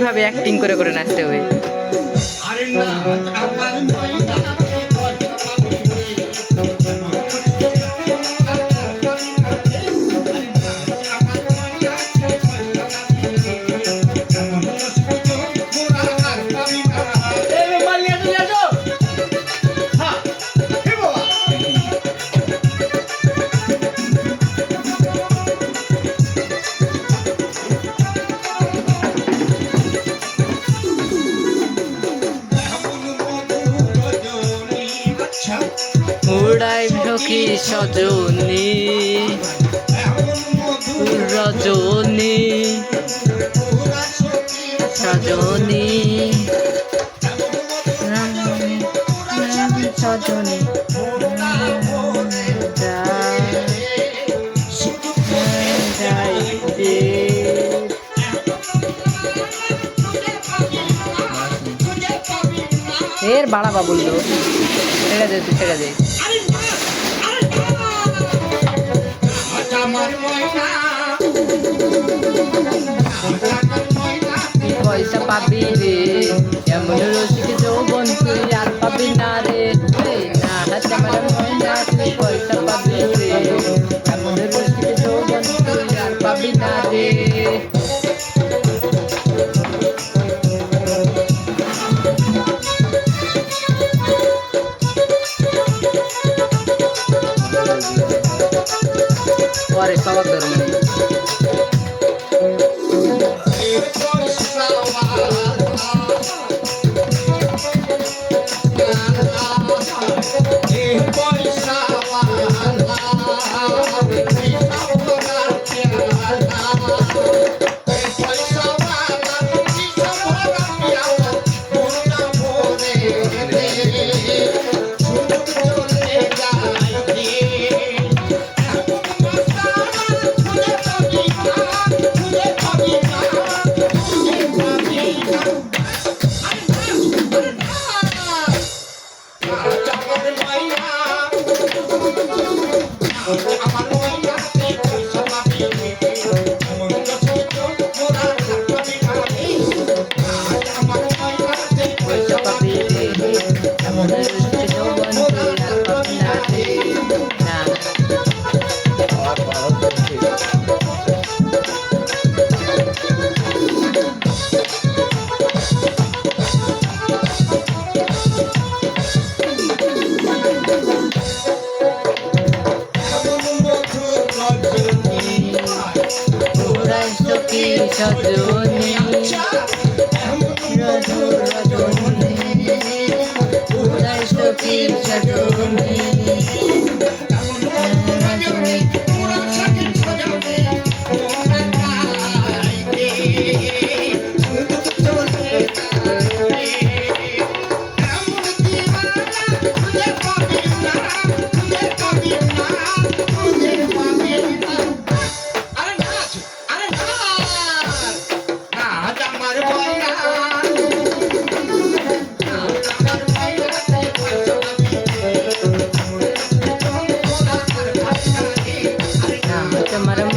এইভাবে অ্যাক্টিং করে করে নাচতে হবে? সখী সজনী? রজনী। সজনী। সজনী। এর বাড়াবা বলল ছেড়ে দে ছেড়ে দে। পয়সা পাবি রে এমন রসিক যৌবন তুই আর পাবি না রে। না হাতে আমার পরে সবাক ধর্ম পয়সা উড়াই সখী সজনী Camarón.